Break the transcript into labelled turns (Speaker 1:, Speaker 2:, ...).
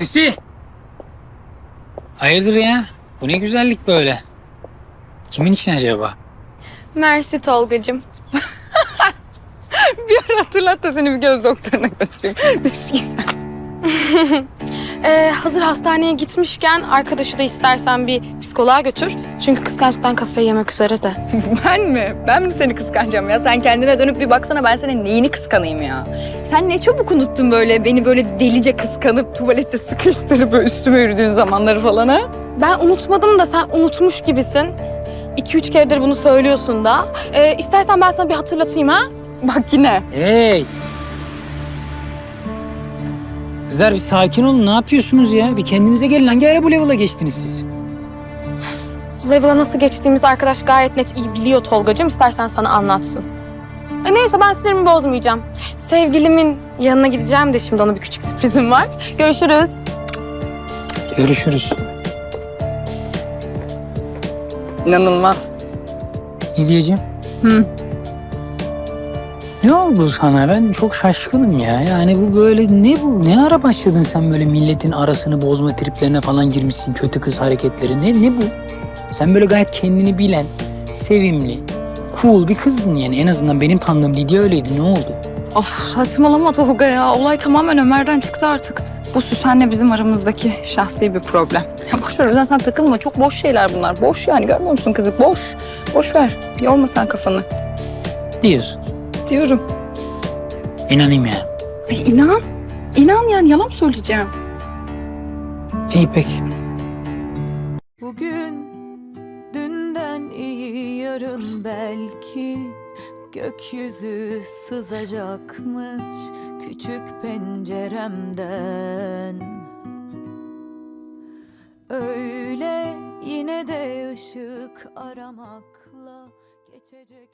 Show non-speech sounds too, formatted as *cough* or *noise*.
Speaker 1: Hüsi! Hayırdır ya? Bu ne güzellik böyle? Kimin için acaba?
Speaker 2: Mersi Tolgacığım. *laughs*
Speaker 3: Bir ara hatırlat da seni bir göz doktoruna götüreyim. Neyse güzel. *laughs*
Speaker 2: Ee, hazır hastaneye gitmişken arkadaşı da istersen bir psikoloğa götür. Çünkü kıskançlıktan kafayı yemek üzere de. *laughs*
Speaker 3: Ben mi? Ben mi seni kıskanacağım ya? Sen kendine dönüp bir baksana ben senin neyini kıskanayım ya? Sen ne çabuk unuttun böyle beni böyle delice kıskanıp tuvalette sıkıştırıp böyle üstüme yürüdüğün zamanları falan ha?
Speaker 2: Ben unutmadım da sen unutmuş gibisin. İki üç keredir bunu söylüyorsun da. Ee, istersen ben sana bir hatırlatayım ha.
Speaker 3: Bak yine.
Speaker 1: Hey! Kızlar bir sakin olun. Ne yapıyorsunuz ya? Bir kendinize gelin. Hangi ara bu level'a geçtiniz siz? *sighs*
Speaker 2: Level'a nasıl geçtiğimizi arkadaş gayet net iyi biliyor Tolgacığım. İstersen sana anlatsın. E neyse ben sinirimi bozmayacağım. Sevgilimin yanına gideceğim de şimdi ona bir küçük sürprizim var. Görüşürüz.
Speaker 1: Görüşürüz.
Speaker 3: İnanılmaz.
Speaker 1: Ne diyeceğim?
Speaker 3: Hı.
Speaker 1: Ne oldu sana? Ben çok şaşkınım ya. Yani bu böyle ne bu? Ne ara başladın sen böyle milletin arasını bozma triplerine falan girmişsin. Kötü kız hareketleri. Ne, ne bu? Sen böyle gayet kendini bilen, sevimli, cool bir kızdın yani. En azından benim tanıdığım Lidya öyleydi. Ne oldu?
Speaker 3: Of saçmalama Tolga ya. Olay tamamen Ömer'den çıktı artık. Bu Süsen'le bizim aramızdaki şahsi bir problem. *laughs* Ya boş ver sen takılma. Çok boş şeyler bunlar. Boş yani görmüyor musun kızı? Boş. Boş ver. Yorma sen kafanı.
Speaker 1: Diyorsun.
Speaker 3: Diyorum.
Speaker 1: İnanayım yani.
Speaker 3: E, inan. İnan yani yalan mı söyleyeceğim?
Speaker 1: İyi peki.
Speaker 4: Bugün dünden iyi yarın belki gökyüzü sızacakmış küçük penceremden. Öyle yine de ışık aramakla geçecek.